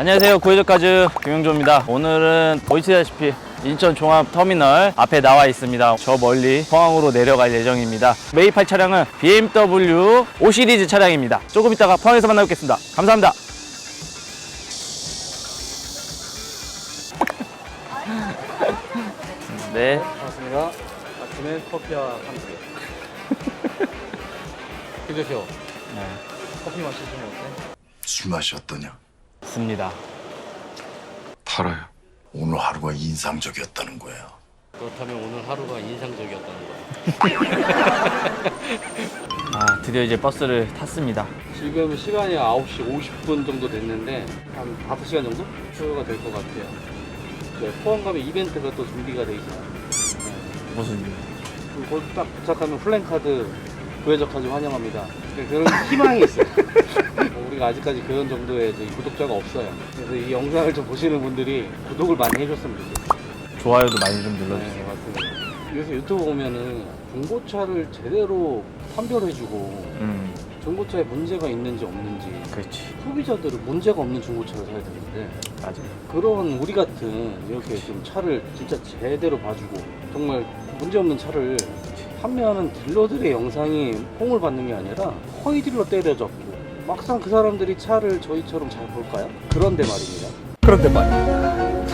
안녕하세요. 구해적가즈 김영조입니다. 오늘은 보이시다시피 인천 종합터미널 앞에 나와 있습니다. 저 멀리 포항으로 내려갈 예정입니다. 매입할 차량은 BMW 5 시리즈 차량입니다. 조금 이따가 포항에서 만나 뵙겠습니다. 감사합니다. 네. 반갑습니다. 아침에 커피와 함께. 그저쇼 네, 커피 마시시면 어때? 술 맛이 어떠냐? 좋습니다 달아요. 오늘 하루가 인상적이었다는 거야. 그렇다면 오늘 하루가 인상적이었다는 거야. 아 드디어 이제 버스를 탔습니다 지금 시간이 9시 50분 정도 됐는데 한 5시간 정도 소요가 될 것 같아요. 네, 포항 가면 이벤트가 또 준비가 돼 있잖아요. 네. 무슨 일? 그리고 거기 딱 도착하면 플랜카드 구해적까지 환영합니다. 네, 그런 희망이 있어요. 뭐 우리가 아직까지 그런 정도의 구독자가 없어요. 그래서 이 영상을 좀 보시는 분들이 구독을 많이 해줬으면 좋겠어요. 좋아요도 많이 좀 네, 눌러주세요 맞습니다. 요새 유튜브 보면은 중고차를 제대로 판별해주고 음 중고차에 문제가 있는지 없는지 그렇지 소비자들은 문제가 없는 중고차를 사야 되는데 맞아요 그런 우리 같은 이렇게 좀 차를 진짜 제대로 봐주고 정말 문제 없는 차를 판매하는 딜러들의 영상이 홍을 받는 게 아니라 허위 딜러 때려잡고 막상 그 사람들이 차를 저희처럼 잘 볼까요? 그런데 말입니다. 그런데 말이야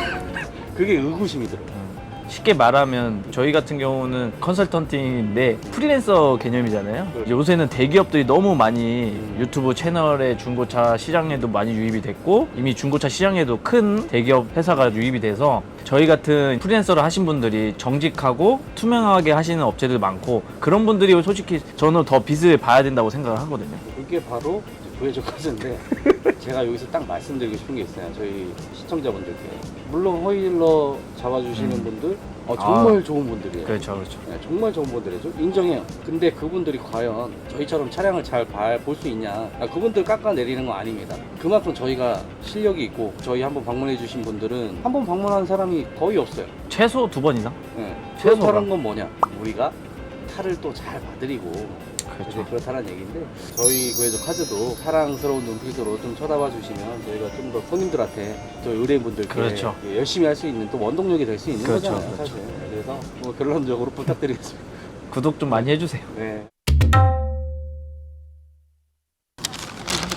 그게 의구심이 들어요. 쉽게 말하면 저희 같은 경우는 컨설턴팅인데 프리랜서 개념이잖아요. 그렇죠. 요새는 대기업들이 너무 많이 음. 유튜브 채널에 중고차 시장에도 많이 유입이 됐고 이미 중고차 시장에도 큰 대기업 회사가 유입이 돼서 저희 같은 프리랜서를 하신 분들이 정직하고 투명하게 하시는 업체들 많고 그런 분들이 솔직히 저는 더 빚을 봐야 된다고 생각을 하거든요. 그게 바로 카드인데 제가 여기서 딱 말씀드리고 싶은 게 있어요. 저희 시청자분들께. 물론 허위딜러 잡아주시는 음. 분들 어, 정말 좋은 분들이에요. 그렇죠, 그렇죠. 네, 정말 좋은 분들이죠. 인정해요. 근데 그분들이 과연 저희처럼 차량을 잘볼 수 있냐. 아, 그분들 깎아내리는 거 아닙니다. 그만큼 저희가 실력이 있고 저희 한번 방문해 주신 분들은 한 번 방문한 사람이 거의 없어요. 최소 두 번 이상? 네. 그렇다는 건 뭐냐. 우리가 차를 또 잘 봐드리고 그렇죠. 이제 그렇다는 얘기인데 저희 구해적 카드도 사랑스러운 눈빛으로 좀 쳐다봐 주시면 저희가 좀 더 손님들한테 저 의뢰인분들께 그렇죠. 예, 열심히 할 수 있는 또 원동력이 될 수 있는 그렇죠, 거잖아요 그렇죠. 사실 그래서 뭐 결론적으로 부탁드리겠습니다 구독 좀 많이 해주세요. 네.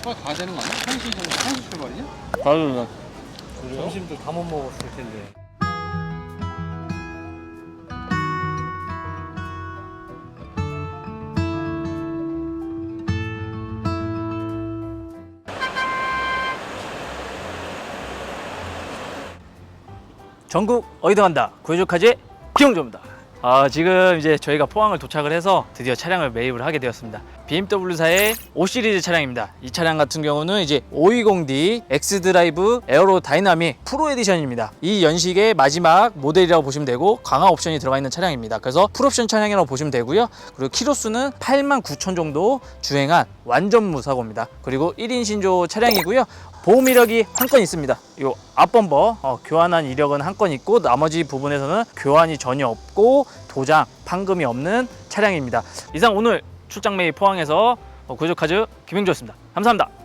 빨리 가야 되는 거 아니야? 1시 정도 1시 출발이냐? 가요. 점심도 다 못 먹었을 텐데 전국 어디든 간다. 구해족카지 김용조입니다 아, 지금 이제 저희가 포항을 도착을 해서 드디어 차량을 매입을 하게 되었습니다. BMW사의 5 시리즈 차량입니다. 이 차량 같은 경우는 이제 520D 엑스드라이브 에어로 다이나믹 프로 에디션입니다. 이 연식의 마지막 모델이라고 보시면 되고 강화 옵션이 들어가 있는 차량입니다. 그래서 풀옵션 차량이라고 보시면 되고요. 그리고 키로수는 8만 9천 정도 주행한 완전 무사고입니다. 그리고 1인 신조 차량이고요. 보험 이력이 한 건 있습니다. 요 앞범버 어, 교환한 이력은 한 건 있고 나머지 부분에서는 교환이 전혀 없고 도장, 판금이 없는 차량입니다. 이상 오늘 출장 매입 포항에서 어, 구조카즈 김행주였습니다. 감사합니다.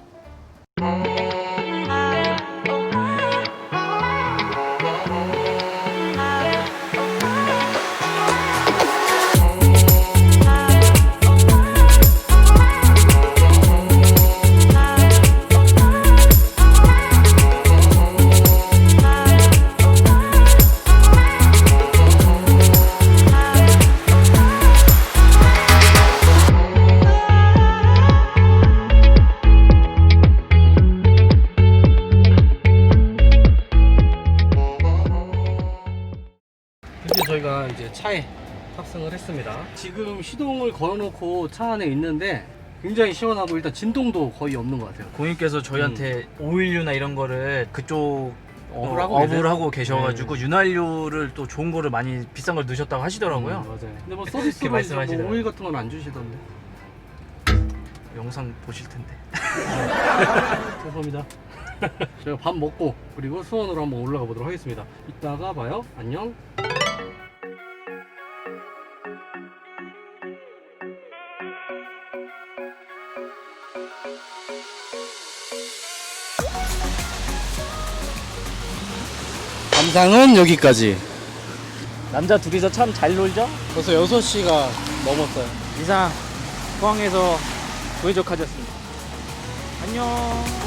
차에 탑승을 했습니다. 지금 시동을 걸어놓고 차 안에 있는데 굉장히 시원하고 일단 진동도 거의 없는 것 같아요. 고객께서 저희한테 오일류나 이런 거를 그쪽 업을 어, 하고 업을 계세요? 하고 계셔가지고 윤활유를 또 좋은 거를 많이 비싼 걸 넣으셨다고 하시더라고요. 음, 맞아요. 근데 뭐 이렇게 서비스로 이제 말씀하시더라고요. 뭐 오일 같은 건 안 주시던데. 영상 보실 텐데. 죄송합니다. 제가 밥 먹고 그리고 수원으로 한번 올라가 보도록 하겠습니다. 이따가 봐요. 안녕. 영상은 여기까지. 남자 둘이서 참 잘 놀죠? 벌써 6시가 넘었어요. 이상 포항에서 구해적 카즈였습니다. 안녕.